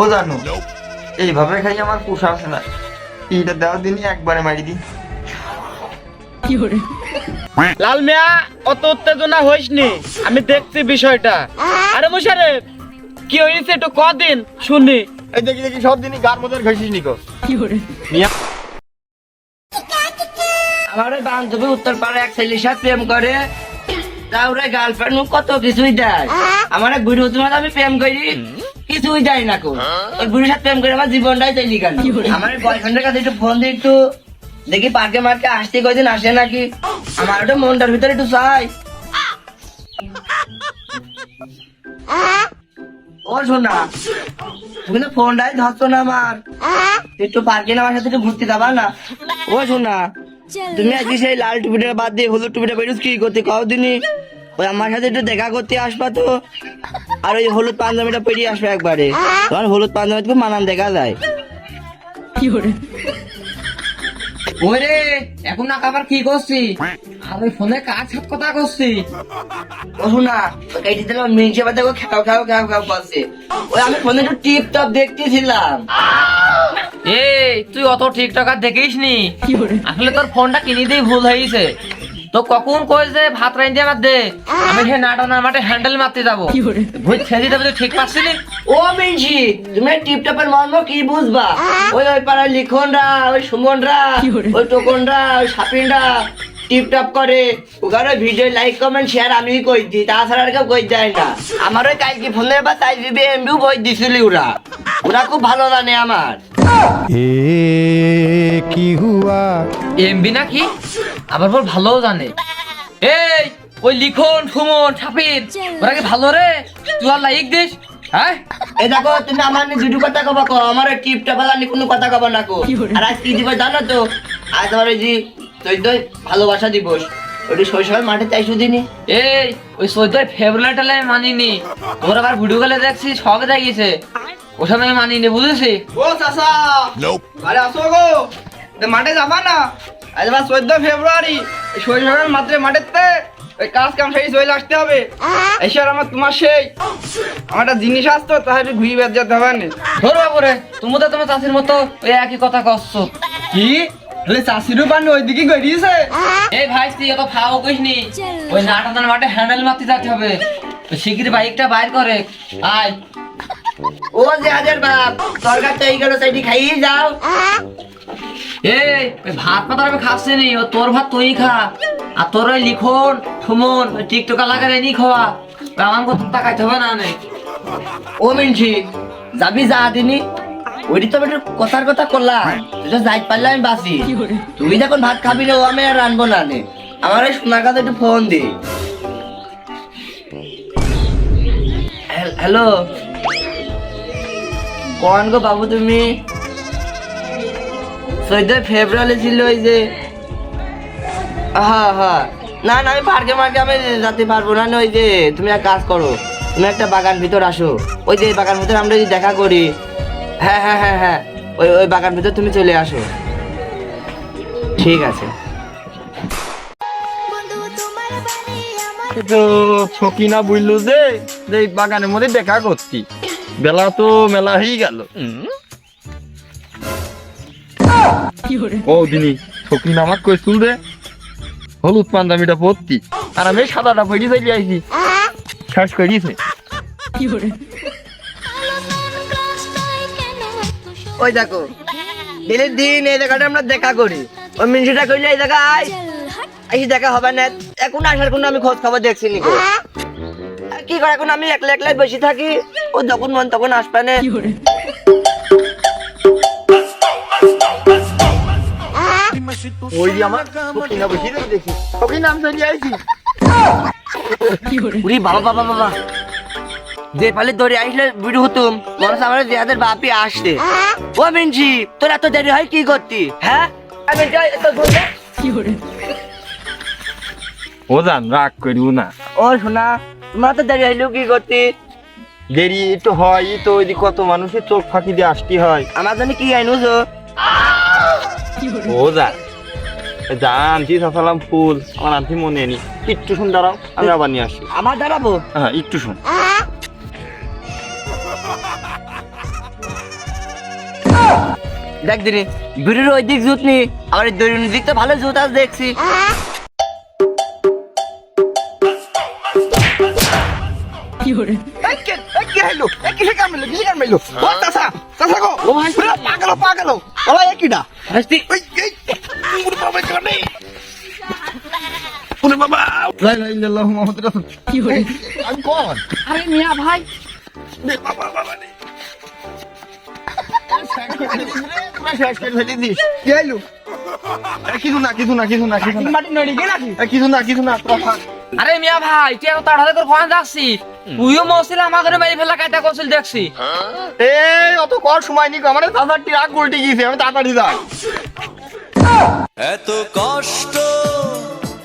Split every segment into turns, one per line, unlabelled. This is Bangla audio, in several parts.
ও জানো এইভাবে খাই আমার না এইটা দেওয়ার দিনই একবারে মারি
লাল মিয়া অত উত্তেজনা হইস নি আমি দেখছি বিষয়টা। আরে মুশারেফ কি হয়েছে একটু কদিন শুনি।
এই দেখি দেখি সব দিনই গার মধ্যে ঘাসিস নিকো
আমার ওই বান্ধবী উত্তর পাড়া এক ছেলের সাথে প্রেম করে। তারপরে গার্লফ্রেন্ড কত কিছুই দেয়। আমার এক বুড়ি তোমার আমি প্রেম করি। কিছুই দেয় না ওই বুড়ির সাথে প্রেম করে আমার জীবনটাই আমার বয়ফ্রেন্ডের কাছে একটু ফোন দিয়ে একটু দেখি পার্কে মার্কে আসতে কয়দিন আসে নাকি? আমার ওটা মনটার ভিতরে একটু চাই। ও শোনা তুমি তো ফোনটাই ধরছো না আমার। একটু পার্কে আমার সাথে একটু ঘুরতে যাবা না? ও শোনা তুমি আজকে সেই লাল টুপিটা বাদ দিয়ে হলুদ টুপিটা বেরোস কি করতে? কদিনই ওই আমার সাথে একটু দেখা করতে আসবা তো। আর ওই হলুদ পাঞ্জাবিটা পেরিয়ে আসবে একবারে। তোমার হলুদ পাঞ্জাবি খুব মানান দেখা যায়। ওরে? এখন না আবার কি করছি? আমি ফোনে কাজ সাথে কথা করছি? ও শোনা কেটে দিলাম মিনসে বাদে ও খাও খাও খাও খাও করছে। ওই আমি ফোনে একটু টিপ টপ দেখতেছিলাম।
এই তুই অত টিকটক আর দেখিস নি আসলে তোর ফোনটা কিনে দিয়ে ভুল হয়েছে তো কখন কই যে ভাত রাইন দিয়ে আমার দে? আমি সে নাটনার মাঠে হ্যান্ডেল মারতে যাব। ভুল ছেড়ে দিতে তুই ঠিক পাচ্ছিস নি
ও মিনসি তুমি টিপ টপের মর্ম কি বুঝবা? ওই ওই পাড়ার লিখনরা ওই সুমনরা ওই টোকনরা ওই সাপিনরা টিপ টপ করে। ওখানে ভিডিও লাইক কমেন্ট শেয়ার আমি কই দিই তাছাড়া আর কেউ কই দেয় না। আমার ওই কালকে ফোনে বা দিবে এমবিও বই দিছিলি ওরা? ওরা খুব ভালো জানে আমার।
কি হুয়া?
এমবি নাকি? আবার বল ভালো জানে। এই ওই লিখন সুমন ওরা কি ভালো রে? লাইক দিস হ্যাঁ?
দেখো তুমি আমার নিয়ে দুটো কথা কবা কো আমার টিপটা কোনো কথা কবা আর আজ কি জানো তো? আজ চৈদ্দ ভালোবাসা দিবস। ওটি শৈশবের মাঠে তাই শুধিনি
এই ওই চৈদ্দ ফেব্রুয়ারি মানিনি। তোর আবার ভিডিও গেলে দেখছি শখ দেখিয়েছে ওসব আমি মানিনি বুঝেছি।
ও চাচা। আরে আসো গো। তে মাঠে যাবা না? আজ আবার চোদ্দ ফেব্রুয়ারি শৈশবের মাত্রে মাঠেতে ওই কাজ কাম সেই চলে আসতে হবে। এসে আর আমার তোমার সেই। আমার একটা জিনিস আসতো তাহলে ঘুরি বের যেতে হবে না।
ধরো বাবুরে তুমি তো তোমার চাষির মতো ওই একই কথা করছ
কি? তাহলে চাষিরও পান ওইদিকে গড়িয়েছে?
এই ভাই তুই এত খাওয়া কইস নি ওই নাটাদার মাঠে হ্যান্ডেল মারতে যেতে হবে। শিগগির বাইকটা বাইর করে। আয়।
ও যে হাজার বাপ তরকার তো এই গেল সাইডি খাইয়ে যাও।
এই ভাত পাতা আমি খাচ্ছি নি ও তোর ভাত তুই খা। আর তোর ওই লিখন সুমন টিকটকা লাগালে নি খাওয়া আমার কথা তাকাইতে হবে না নে।
ও মিনছি যাবি যা দিনি। ওইটি তো একটু কথার কথা করলাম তুই যাই পারলে আমি বাসি তুই যখন ভাত খাবি না ও আমি আর রানবো না নে। আমার ওই সোনার কাছে একটু ফোন দি। হ্যালো? কন গো বাবু তুমি? চোদ্দ ফেব্রুয়ারি ছিল ওই যে। হ্যাঁ হ্যাঁ। না না আমি পার্কে মার্কে আমি যেতে পারব না না, ওই যে তুমি এক কাজ করো তুমি একটা বাগান ভিতর আসো। ওই যে বাগান ভিতর আমরা যদি দেখা করি হ্যাঁ হ্যাঁ হ্যাঁ হ্যাঁ ওই ওই বাগান ভিতর তুমি চলে আসো। ঠিক আছে।
তো সকিনা বুঝলো যে যে এই বাগানের মধ্যে দেখা করতি বেলা তো মেলা হয়ে গেল। ও দিনি আমার কইছিল রে হলুদ আর আমি সাদাটা আইছি।
ওই দেখো, দিনের দিন এই জায়গাটা আমরা দেখা করি। ওই মিনসিটা করলে এই জায়গায় এই দেখা হবে না। এখন আসার কোনো আমি খোঁজ খবর দেখছি নি কি করে? এখন আমি একলা একলাই বসে থাকি। ও যখন মন তখন আসবে না।
ওই আমার সকিনা বসে দেখি। সকিনা আমি চলে আইছি।
উরি বাবা বাবা বাবা যে পালে দৌড়ে আসলে বিড়ু হতুম। আমার জিয়াদের বাপি আসছে। ও তোর এত দেরি হয় কি করতি? হ্যাঁ? আমি যাই, এত দৌড়ে।
ও জান রাগ করিও না।
ও শোনা মাথা দাঁড়িয়ে কি করতে?
দেরি হয় তো ওইদিক কত মানুষের চোখ ফাঁকি দিয়ে আসতে হয়।
আমার জন্য কি আইনু
ও যা যা আনছি সাসালাম ফুল। আমার আনছি মনে নি একটু শুন দাঁড়াও আমি আবার নিয়ে আসি।
আমার দাঁড়াবো?
হ্যাঁ একটু শুন।
দেখ দিনি বিড়ির ওই দিক জুত নি আমার দৈনিক তো ভালো জুত আজ দেখছি।
এই কে হইল কিসে কাম হইল কিসে কাম হইল ও চাচা চাচা গো। ও ভাই। পুরা পাগল পাগল। ওলা কিডা
হাসতি
ওই এই ওরে বাবা জানে ওরে বাবা। লা ইলাহা ইল্লাল্লাহু মুহাম্মাদুর রাসূল। কি হইল আমি কোন?
আরে মিয়া ভাই।
রে বাবা বাবা এ, কিছু না কিছু না কিছু না কিছু না। কিছু না কিছু না।
আরে মিয়া ভাই তুই এত তাড়াতাড়ি করে কোন যাচ্ছি তুইও মসিল আমাকে মেরে ফেলা কায়দা করছিল দেখছি।
এই অত কর সময় নি আমার চাচার ট্রাক উল্টে গিয়েছে আমি তাড়াতাড়ি যাই।
এত কষ্ট।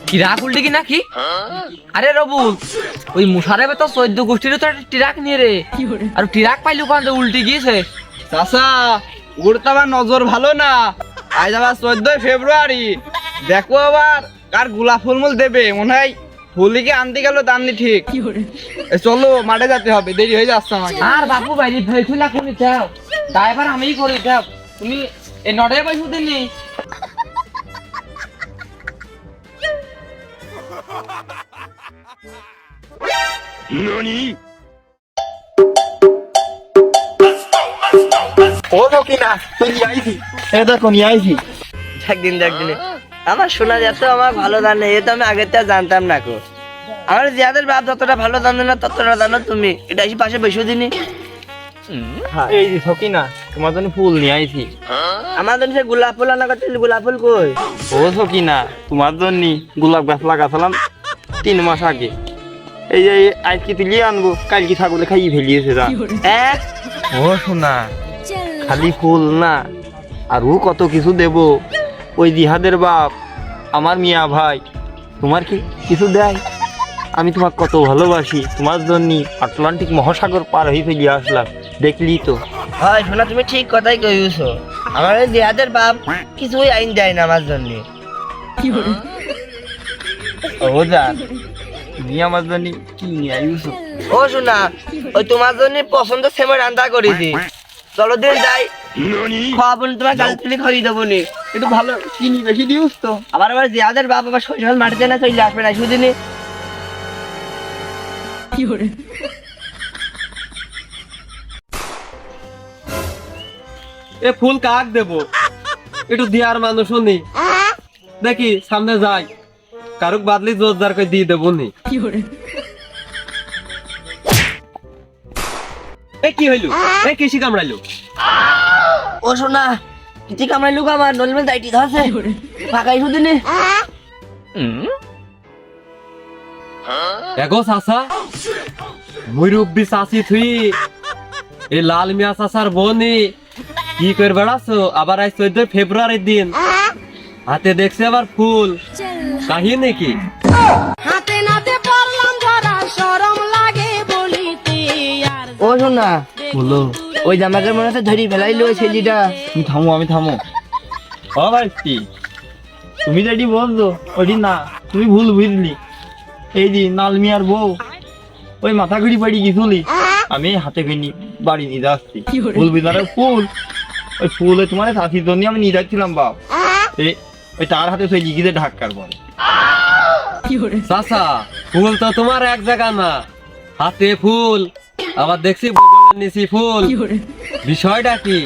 কি উল্টে কি নাকি? আরে রবুল ওই মুশারেবে তো চোদ্দ গোষ্ঠীর তো একটা টিরাক নিয়ে রে। আর টিরাক পাইলু কোন উল্টে গিয়েছে?
চাচা উড়তে আমার নজর ভালো না। আজ আবার চোদ্দই ফেব্রুয়ারি। দেখো আবার কার গোলাপ ফুলমুল দেবে মনে হয় ফুলিকে আনতে গেল দামনি ঠিক। এ, চলো মাঠে যেতে হবে দেরি হয়ে যাচ্ছে আমাকে।
আর বাপু বাইরে খুলা করে যাও। ড্রাইভার আমিই করি যাও। তুমি এই নটায় পয়সা দিননি
ও কি না তুই আইছি এ দেখো নিয়ে আইছি
দেখ দিন দেখ দিন আমার শোনা যেত আমার ভালো জানে এ তো আমি আগে থেকে জানতাম না কো আমার জিয়াদের বাপ যতটা ভালো জানো না ততটা জানো তুমি। এটা এসে পাশে বসে দিনি।
এই যে না তোমার জন্য ফুল নিয়ে আইছি।
আমার জন্য সে গোলাপ ফুল আনা করছিল গোলাপ ফুল কই?
ও সকি না তোমার জন্য গোলাপ গাছ লাগাছিলাম তিন মাস আগে। এই যে আজকে তুলিয়ে আনব কালকে ছাগলে খাইয়ে ফেলিয়েছে
হ্যাঁ
ও শোনা খালি ফুল না আরও কত কিছু দেব। ওই জিহাদের বাপ আমার মিয়া ভাই। তোমার কি কিছু দেয়? আমি তোমাকে কত ভালোবাসি তোমার জন্য আটলান্টিক মহাসাগর পার হয়ে ফেলিয়ে আসলাম দেখলি তো।
হয় শোনা তুমি ঠিক কথাই কইছো। আমার ওই জিয়াদের বাপ কিছুই আইন দেয় না আমার জন্য।
ও যা আমার জন্য কি নিয়ে আইছো?
ও শোনা ওই তোমার জন্য পছন্দ সেমে রান্না করেছি। চলো দিন যাই। খাওয়াবো নি, তোমার গাল তুলি খাইয়ে দেবো নি।
একটু ভালো চিনি বেশি দিউস তো।
আবার আবার জিয়াদের বাপ আবার শৈশব না চলে আসবে না শুধু
এ ফুল কাক দেব? একটু দিয়ার মানুষ নি। দেখি সামনে যাই। কারুক বাদলি জোরদার করে দিয়ে দেবো নি। এ কি হইল? এ কিসি কামড়াইলো?
ও শোনা কিছু কামাই লুক আমার নলমে দাইটি ধরছে ফাঁকাই শুধু নে।
এগো চাচা মুরব্বি চাচি থুই এই লাল মিয়া চাচার বনি কি করে বেড়াছো? আবার আজ চোদ্দ ফেব্রুয়ারির দিন। হাতে দেখছে আবার ফুল। কাহিনী কি?
ও শোনা
বলো।
ওই জামাকের মনে হচ্ছে ধরি ফেলাইলো ওই ছেলেটা?
তুমি থামো আমি থামো। ও ভাই তুমি যেটি বলছো ওইটি না তুমি ভুল বুঝলি। এই যে নালমিয়ার বউ ওই মাথা ঘুরি বাড়ি গেছিলি আমি হাতে কিনি বাড়ি নিয়ে যাচ্ছি। ফুল বিদারে ফুল। ওই ফুলে তোমার চাষির জন্য আমি নিয়ে যাচ্ছিলাম বাপ। এই ওই তার হাতে সেই লিখিতে ঢাক্কার পরে
চাচা ফুল তো তোমার এক জায়গা না হাতে ফুল। আবার দেখছি বগলের নিচি ফুল। বিষয়টা কি?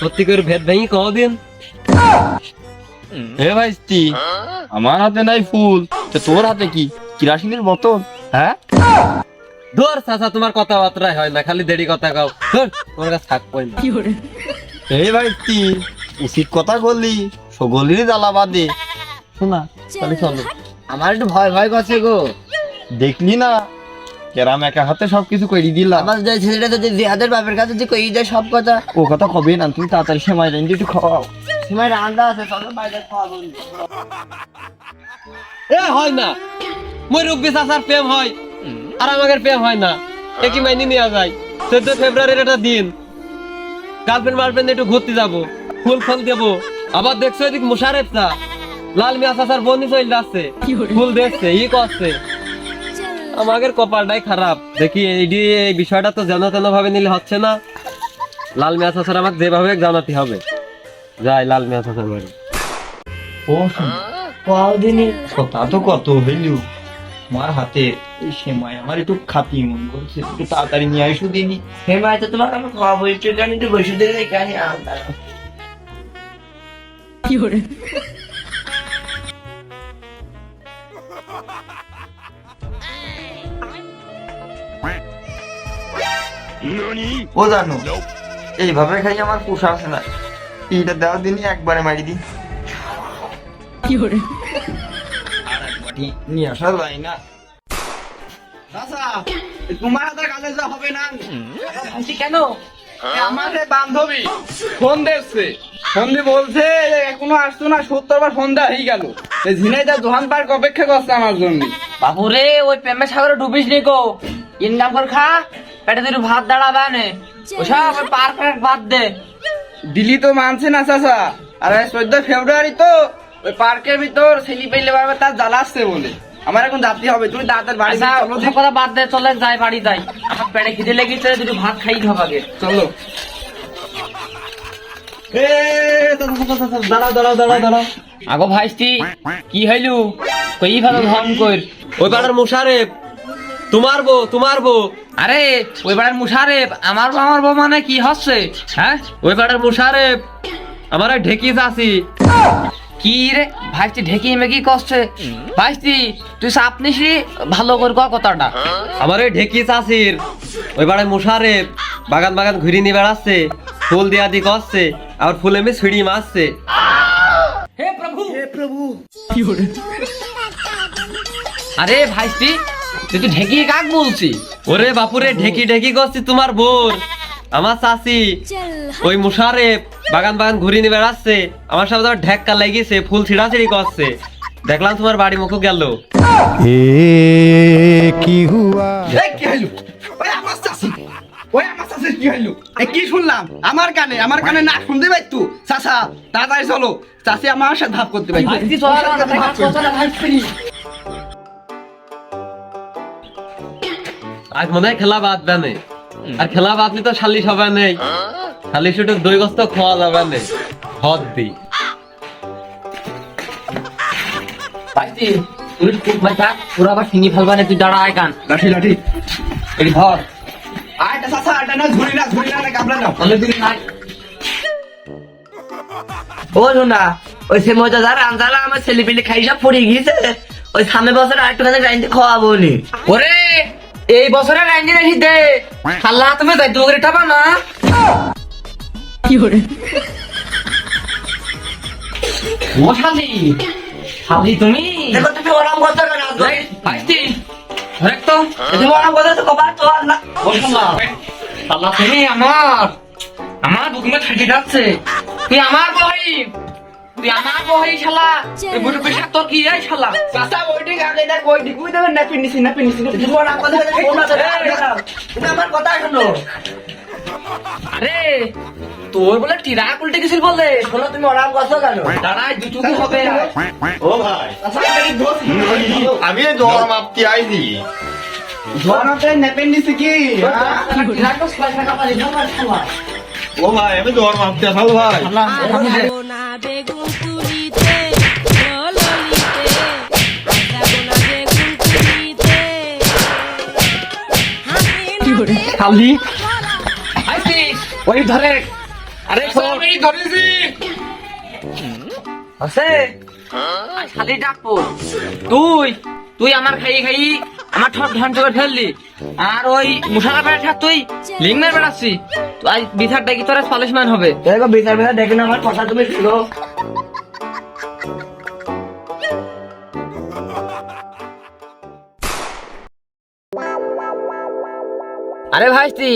সত্যি করে ভেদ ভেঙে কদিন
হে ভাই আমার হাতে নাই ফুল। তো তোর হাতে কি? কিরাসিনের মতন হ্যাঁ?
ধর চাচা তোমার কথাবার্তাই হয় না খালি দেরি কথা কাও। ধর তোমার কাছে থাকবই না।
এই ভাই উচিত কথা বললি সগলিরই জ্বালা বাদে। শোনা তাহলে চলো।
আমার একটু ভয় ভয় করছে গো।
দেখলি না কেরাম একা হাতে সবকিছু দিলাম
আমার যে ছেলেটা যদি জিয়াদের বাপের কাছে যদি কই দেয় সব কথা।
ও কথা কবে না তুমি তাড়াতাড়ি সেমাই একটু খাওয়াও।
আছে চলো বাইরে খাওয়াবো
এ হয় না। মই রব্বি চাচার প্রেম হয় আর আমাদের প্রেম হয় না। একই মাইনে নেওয়া যায়? চোদ্দ ফেব্রুয়ারির একটা দিন। গার্লফ্রেন্ড মার্লফ্রেন্ড একটু ঘুরতে যাব। ফুল ফল দেব। আবার দেখছ এদিক মুশারেফ চা লাল মিয়া চাচার বন্ধু চলে যাচ্ছে ফুল দেখছে ই করছে। আমাদের কপালটাই খারাপ। দেখি এইডি এই বিষয়টা তো যেন তেন ভাবে নিলে হচ্ছে না। লাল মিয়া চাচার আমাকে যেভাবে জানাতে হবে। যাই লাল মিয়া চাচার বাড়ি।
ও কথা তো কত হইলু। আমার হাতে এই সেমাই আমার একটু খাতি মন করছে। একটু তাড়াতাড়ি নিয়ে আসু দিনি
হেমায় তো তোমাকে আমি খাওয়াবো একটু একটু বসে দিলে এখানে আলাদা
ও জানো এইভাবে খাই আমার পোষা আছে না। এইটা দেওয়ার দিনই একবারে মারি দিই। আর একবারই নিয়ে আসা যায় না। তোমার হাতে কাজে যা হবে না।
কেন?
এ বান্ধবী। ফোন দিচ্ছে বলছে এখনও আসতো না সত্তর বার ফোন দেওয়া হয়ে গেল। ঝিনাইদা জোহান পার্ক অপেক্ষা করছে আমার জন্য।
বাবুরে ওই প্রেমের সাগরে ডুবিস নি গো। ইনকাম করে খা। পেটে দুটো ভাত দাঁড়াবে না। ওসব বাদ দে।
দিল্লি তো মানছে না চাচা। আর চোদ্দ ফেব্রুয়ারি তো ওই পার্কের ভিতর ছেলি পেলে পারবে তার জ্বালাচ্ছে বলে। আমার এখন যাতে হবে তুমি তাড়াতাড়ি বাড়ি
আচ্ছা
চলো
ওসব কথা বাদ দে চলে যাই বাড়ি যাই। আমার পেটে খিদে লেগেছে দুটো ভাত খাই খাব আগে।
চলো।
দাঁড়াও দাঁড়াও দাঁড়াও দাঁড়াও।
আগো ভাইস্তি কি হইলু? কই ভালো ধন কর
ওই পাড়ার মুশারেফ। তোমার বউ তোমার বউ।
আরে ওই বেড়ার মুশারেফ আমার বউ আমার বউ মানে কি হচ্ছে? হ্যাঁ?
ওই পাড়ার মুশারেফ আমার ওই ঢেকি চাষি।
কি রে ভাইস্তি ঢেকি মেকি কষ্টে ভাইস্তি তুই চাপ নিস ভালো করে ক কথাটা।
আমার ওই ঢেকি চাষির ওই পাড়ায় মুশারেফ বাগান বাগান ঘুরি নিয়ে বেড়াচ্ছে ফুল দিয়া দি করছে আর ফুল এমনি ছিঁড়ি মারছে।
আরে ভাইস্তি তুই তো ঢেকি কাক বলছি
ওরে বাপুরে ঢেকি ঢেকি করছি তোমার বোর আমার চাষি ওই মুশারেফ বাগান বাগান ঘুরি নিয়ে বেড়াচ্ছে। আমার সাথে আবার ঢেক্কা লেগেছে ফুল ছিঁড়াছিড়ি করছে। দেখলাম তোমার বাড়ি মুখ গেল।
এই কি হইল? ওই আমার চাষি ওই আমার কি হইল? এ কি শুনলাম? আমার কানে আমার কানে না শুনতে পাইতু? চাচা তাড়াতাড়ি চলো। চাষি আমার সাথে ধাপ করতে পারি
আজ মনে হয় খেলা বাদ দেনে আর খেলা বাদলি তো শালিশ হবে নেই শালিশ একটু দই গস্ত খাওয়া যাবে নেই হদ দি।
ভাইস্তি তুই খুব বাচ্চা পুরো আবার শিঙি ফেলবা না তুই দাঁড়া আয় কান।
লাঠি লাঠি। এই ধর। আয়টা চাচা আয়টা না ঝুড়ি না ঝুড়ি না গাবলা নাও
অনেকদিন নাই।
ও শোনা ওই সে মজা যার আনজালা আমার ছেলে পেলে খাই সব পড়ে গিয়েছে। ওই সামনে বছর আর একটু খানি খাওয়াবো নি।
ওরে এই বছরে রাইন্দি রাখি দে। তুমি যাই দুগরে টাবা না। ও শালি শালি তুমি?
দেখো তুমি ওরম কথা কেন আসবে?
এই, ভাইস্তি তো।
তুমি ওরম কথা তো কবার তো না।
শালা তুমি আমার আমার বুকুমে থাকি যাচ্ছে। তুই আমার বহি তুই আমার বহি শালা। এই বুড়ো পেশা তোর কি এই শালা?
চাচা ওইটি আগে দেখ ওইটি কই দেবেন না পিনিসি না পিনিসি না
তুমি ওরম কথা কেন না? তুমি আমার কথা শোনো।
আরে তোর বলে টিরা উল্টে গেছিল বলে।
শোনো তুমি ওরম কথা কেন?
দাঁড়ায় দুটুকু হবে।
ও ভাই।
এটা
আমি জ্বর মাপতে আইছি
জোয়ানাতে নেপেন্ডিসি কি? হ্যাঁ?
টিরা তো কাপা পারছ না
ও ভাই আমি জ্বর মাপতে আসল ভাই।
না বেগুন তুলিতে ললিতে যাব না বেগুন তুলিতে হাসি না
খালি ওই ধরে আরে
আমি ধরেছি
আছে খালি ডাকবো তুই। তুই আমার খাই খাই আমার ঠক ধ্বংস করে ফেললি। আর ওই মুসারা বেড়া তুই লিঙ্গের বেড়াচ্ছি তো আজ বিথার ডাকি তোর পালিশমেন্ট হবে।
দেখো বিচার বিচার দেখে না আমার কথা তুমি শুনো।
আরে ভাইস্তি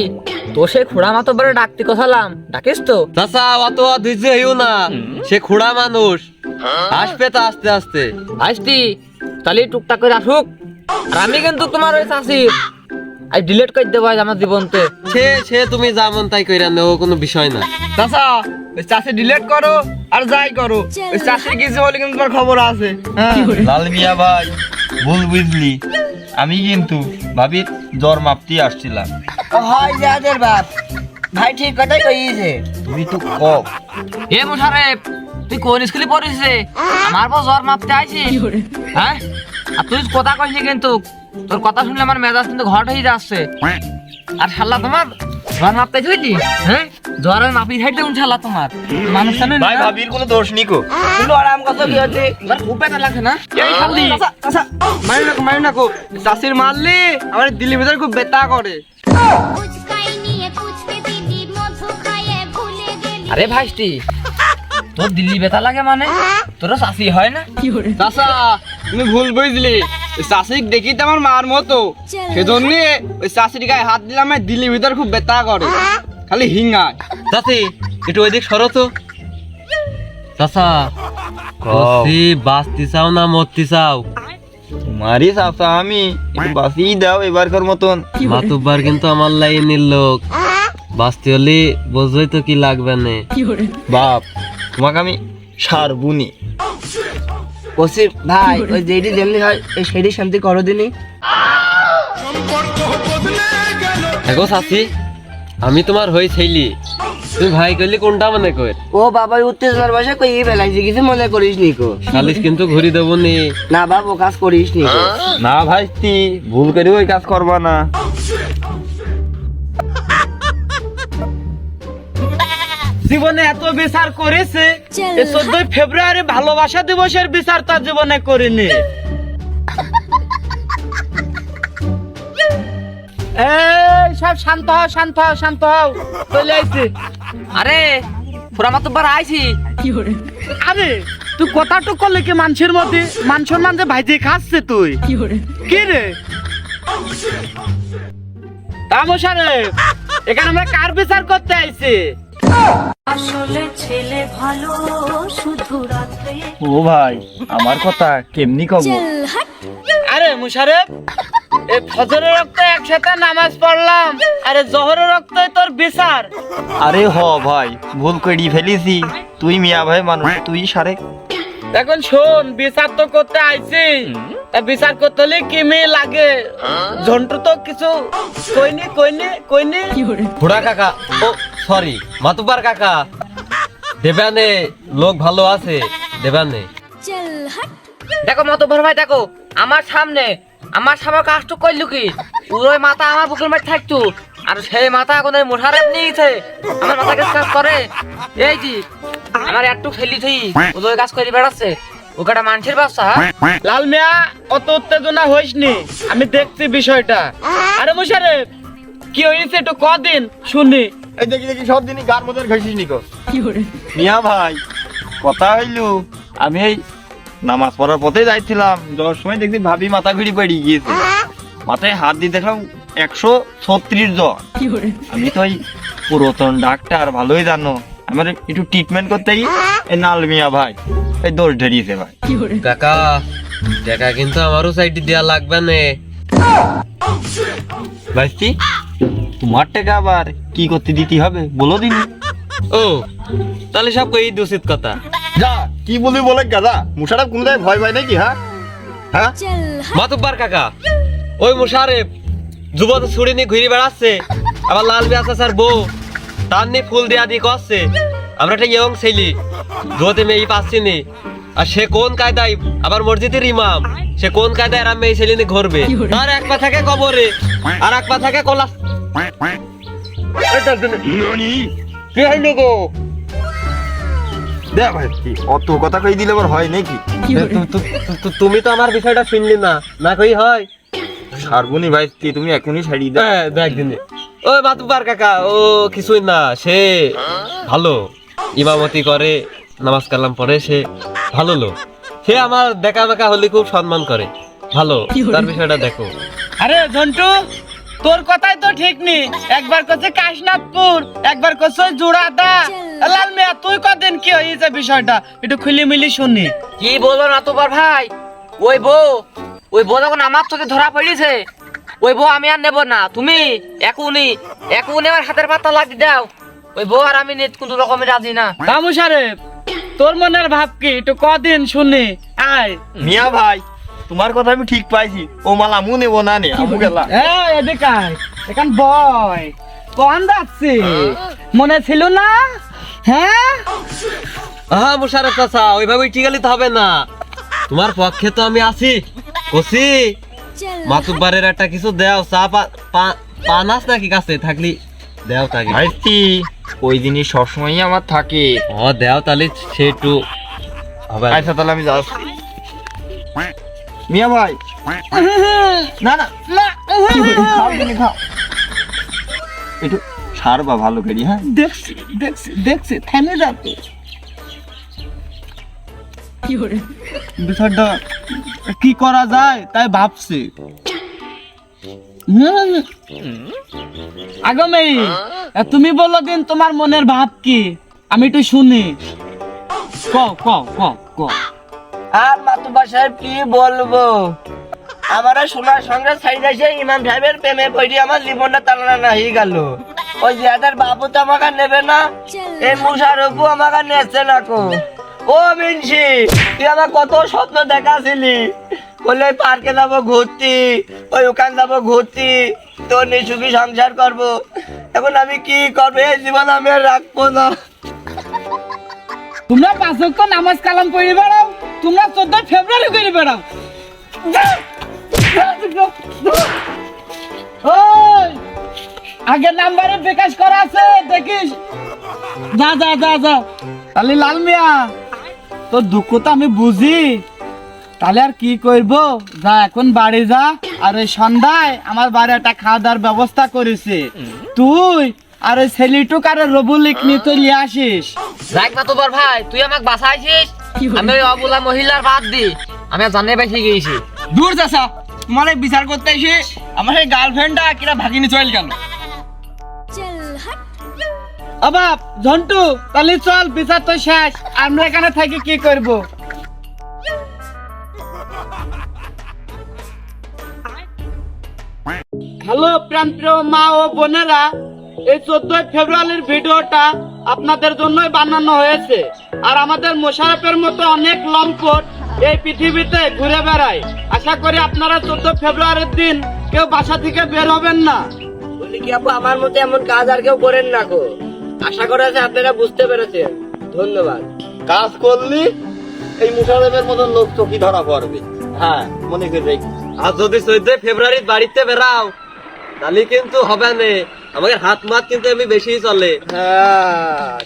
তো সে খুড়া মাতো বলে ডাকতে কথালাম ডাকিস তো?
চাচা অত ধৈর্য হইও না। সে খুড়া মানুষ। আসবে তো আস্তে আস্তে।
ভাইস্তি তাহলে টুকটাক করে আসুক। আর আমি কিন্তু তোমার ওই চাষি। আজ ডিলেট করে দেবো আমার জীবনতে।
সে সে তুমি যেমন তাই কইরা নেও কোনো বিষয় না।
চাচা ওই চাষি ডিলেট করো আর যাই করো। ওই চাষির কিছু হলে কিন্তু তোমার খবর আছে। হ্যাঁ।
লাল মিয়া ভাই ভুল বুঝলি। আমি কিন্তু ভাবির জ্বর মাপতে আসছিলাম।
হয় যাদের বাপ। ভাই ঠিক কথাই কইছে।
তুমি তো কম
এ মোশারেফ তুই কোন স্কুলে পড়িস? রে আমার বউ জ্বর মাপতে আইছিস? হ্যাঁ? আর তুই কথা কিন্তু তোর কথা শুনলে আমার মেজাজ কিন্তু ঘট হয়ে যাচ্ছে। আর শাল্লা তোমার জ্বর মাপতে চুইলি হ্যাঁ? জ্বরের শাল্লা তোমার। মানুষ জানে
ভাই ভাবির কোনো দোষ
আরাম কত কি হচ্ছে
এবার খুব ব্যথা লাগছে না?
এই শালি মারি নাকো মারি নাকো। চাষির মারলি আমার দিল্লি ভিতরে খুব বেতা করে।
আরে ভাইস্টি তোর দিল্লি ব্যথা লাগে মানে? তোর শাসি হয় না?
চাষা তুমি ভুল বুঝলি। চাষিক দেখি তো আমার মার মতো। সেজন্য ওই চাষির গায়ে হাত দিলে আমার দিল্লি ভিতরে খুব বেতা করে। খালি হিঙ্গায়
চাচি একটু ওইদিক সরো তো। বলছি বাঁচতে চাও না মরতে চাও?
তোমারই আমি একটু বাঁচিয়ে দাও এবারকার মতন।
মাতুব্বার কিন্তু আমার লাইনের লোক বাঁচতে হলে বোঝই তো কি লাগবে না।
বাপ তোমাকে আমি সারবুনি
বসি ভাই ওই যেটি যেমনি হয় এই সেটি শান্তি করো দিনই
দেখো চাচি আমি তোমার হই ছেলি তুমি ভাই কইলি কোনটা মনে কর?
ও বাবা উত্তেজনার বসে কই এই বেলায় যে কিছু মনে করিস নি কো।
কিন্তু ঘুরি দেবো নি।
না বাবু কাজ করিস নি
না ভাই তুই ভুল করে ওই কাজ করবা না।
জীবনে এত বিচার করেছে চোদ্দই ফেব্রুয়ারি ভালোবাসা দিবসের বিচার তার জীবনে করিনি। এই সব শান্ত হও শান্ত হও শান্ত হও চলে আইছি।
আরে আইছি।
আরে তুই কথাটুক করলে কি মানুষের মধ্যে মান ভাইজি খাচ্ছে তুই? কি রে? তামসারে এখানে আমরা কার বিচার করতে আইছি?
আসলে ছেলে ভালো শুধু রাত্রে।
ও ভাই আমার কথা কেমনি কব
আরে মুশারেফ এই ফজরের রক্ত একসাথে নামাজ পড়লাম আরে জহরের রক্তই তোর বিচার।
আরে হ ভাই ভুল করি ফেলিছি। তুই মিয়া ভাই মানুষ তুই সারে।
এখন শোন বিচার তো করতে আইছি। তা বিচার করতে হলে কি মেয়ে লাগে? ঝন্টু তো কিছু কইনি কইনি কইনি।
বুড়া কাকা ও সরি মাতুব্বার কাকা। দেবানে লোক ভালো আছে দেবানে।
দেখো মতভর ভাই দেখো আমার সামনে আমার সামনে কাজটু করলু কি? পুরো মাথা আমার বুকের মাঝে থাকতো আর সেই মাথা এখন ওই মোশারেফ নিয়েছে। আমার মাথা কাজ কাজ করে। এই জি আমার একটু খেলি থই ওই কাজ করে বেড়াচ্ছে। ওকে একটা মানুষের বাচ্চা হ্যাঁ?
লাল মিয়া অত উত্তেজনা হইসনি। আমি দেখছি বিষয়টা। আরে মুশারেফ কি হয়েছে একটু কদিন? শুনি।
এই দেখি দেখি সব দিনই গার মধ্যে নিকো? মিয়া ভাই কথা হইলু আমি এই নামাজ পড়ার পথে যাইছিলাম যাওয়ার সময় দেখছি ভাবি মাথা ঘুরি পড়ে গিয়েছে। মাথায় হাত দিয়ে দেখলাম একশো ছত্রিশ জন। আমি তো ওই পুরাতন ডাক্তার ভালোই জানো। আমার একটু ট্রিটমেন্ট করতে গিয়ে এই নাল মিয়া ভাই এই দোষ ধরিয়েছে ভাই।
কাকা টাকা কিন্তু আমারও সাইডে দেওয়া লাগবে না।
ভাইস্তি তোমার টাকা আবার? কি করতে দিতে হবে? বলো দিন।
ও তাহলে সব কই দূষিত কথা।
যা কি বলবি বলে গাদা? মুশারফ কোন জায়গায় ভয় পায় নাকি হ্যাঁ? হ্যাঁ?
মাতুব্বার কাকা ওই মুশারেফ যুবত ছুড়ি নিয়ে ঘুরে বেড়াচ্ছে আবার লাল বিয়া বউ তার নিয়ে ফুল দেয়া দিয়ে করছে আমরা একটা ইয়ং ছেলি যুবতে মেয়ে পাচ্ছি নি। আর সে কোন কায়দায়? আবার মসজিদের ইমাম। সে কোন কায়দায় আর মেয়ে ছেলে ঘুরবে? তার এক পা থাকে কবরে আর এক পা থাকে কলা কি হইল গো?
দে ভাই অত কথা কই দিলে আবার হয় নাকি?
তু- তু- তু- তু- তুমি তো আমার বিষয়টা শুনলি না। না কই হয়?
সারবনি ভাই তুমি এখনই ছাড়ি দাও?
হ্যাঁ দেখ দিনে ওই মাতুবার কাকা ও কিছুই না সে ভালো। ইমামতি করে নামাজ কালাম পড়ে সে। ভালো লোক। সে আমার দেখা মেকা হলে খুব সম্মান করে। ভালো তার বিষয়টা দেখো।
আরে ঝন্টু তোর কথাই তো ঠিক নি। একবার করছে কাশনাথপুর একবার করছে জোড়াদা। লাল মিয়া তুই কদিন কি হয়েছে বিষয়টা? একটু খুলি মিলি শুনি।
কি বলো না তোমার ভাই? ওই বউ ওই বউ যখন আমার চোখে ধরা পড়েছে ওই বউ আমি আর নেব না। তুমি এখনই এখনই আমার হাতের পাতা লাগিয়ে দাও। ওই বউ আর আমি নিত কোনো রকমের রাজি না।
বাবু সাহেব তোর মনের ভাব কি? একটু কদিন শুনি। আয়।
মিয়া ভাই তোমার কথা আমি ঠিক পাইছি। ও মালা আমু নেব না নে আমু গেলা।
এই এদিকে আয়। এখান বয়। কোন যাচ্ছে? মনে ছিল না? হ্যাঁ?
হ্যাঁ মুশারফ চাচা ওইভাবে উঠে গেলে তো হবে না। তোমার পক্ষে তো আমি আছি। কসি মাতুব্বারের একটা কিছু দেও চা পা- পা- পানাস নাকি কাছে? থাকলি দেও তাকে।
ভাইস্তি ওই জিনিস সবসময়ই আমার থাকে।
ও দেও তাহলে সে একটু হবে
আচ্ছা তাহলে আমি যাচ্ছি। মিয়া ভাই। না না তুমি খাও। একটু ছাড়বা ভালো করি হ্যাঁ?
দেখছি দেখছি দেখছি থেমে যাবে। বিষয়টা কি করা যায় তাই ভাবছি। তুমি বলো দিন তোমার মনের ভাব কি? আমি একটু শুনি। ক ক ক ক।
আর মাতুবা সাহেব কি বলব? আমার সোনার সঙ্গে সাইড এসে ইমাম সাহেবের প্রেমে পড়ি, আমার জীবনটা তালানা না হয়ে গেল। ওই জিয়াদের বাবু তো আমাকে নেবে না, এই মুশারফু আমাকে নেছে না কো। ও মিনসি, তুই আমার কত স্বপ্ন দেখাছিলি? বলে ওই পার্কে যাব ঘুরতি, ওই ওখান যাব ঘুরতি, তোর নিশুকি সংসার করব। এখন আমি কি করব? এই জীবন আমি আর রাখব না।
তোমরা পাঁচ ওয়াক্ত নামাজ কালাম পড়ে বেড়াও, তোমরা চোদ্দ ফেব্রুয়ারি করে বেড়াও। আগে নাম্বারে বিকাশ করা আছে, দেখিস। যা যা যা যা। তাহলে লাল মিয়া। তোর দুঃখ তো আমি বুঝি। তাহলে আর কি করব? যা এখন বাড়ি যা। আর ওই সন্ধ্যায় আমার বাড়ি একটা খাওয়া দাওয়ার ব্যবস্থা করেছে। তুই আর ওই ছেলেটুক আর রবুলিক নিয়ে চলে আসিস
যাক মাতুবার ভাই তুই আমাকে বাঁচাইছিস? আমি ওই অবলা মহিলার বাদ দি। আমি আর জানে বেশি গিয়েছি
দূর চাচা তোমার বিচার করতে এসে আমার এই গার্লফ্রেন্ডটা কিরা ভাগিনি চল কেন?
অবাব ঝন্টু, তাহলে চল, বিচার তো শেষ। আমরা এখানে থাকি কি করব? হ্যালো প্রান্তীয় মা ও বোনেরা, এই চোদ্দই ফেব্রুয়ারির ভিডিওটা আপনাদের জন্যই বানানো হয়েছে। আর আমাদের মোশারফের মতো অনেক লম্পট এই পৃথিবীতে ঘুরে বেড়ায়। আশা করি আপনারা চোদ্দ ফেব্রুয়ারির দিন কেউ বাসা থেকে বের হবেন না।
বলি কি আপু, আমার মতো এমন কাজ আর কেউ করেন না গো। আশা করা আছে আপনারা বুঝতে পেরেছেন। ধন্যবাদ।
কাজ করলি এই মুশারফের মতন লোক চোখি ধরা পড়বে। হ্যাঁ। মনে করে
আর যদি চোদ্দই ফেব্রুয়ারি বাড়িতে বেরাও তাহলে কিন্তু হবে না। আমাদের হাত মাত কিন্তু আমি বেশি চলে।
হ্যাঁ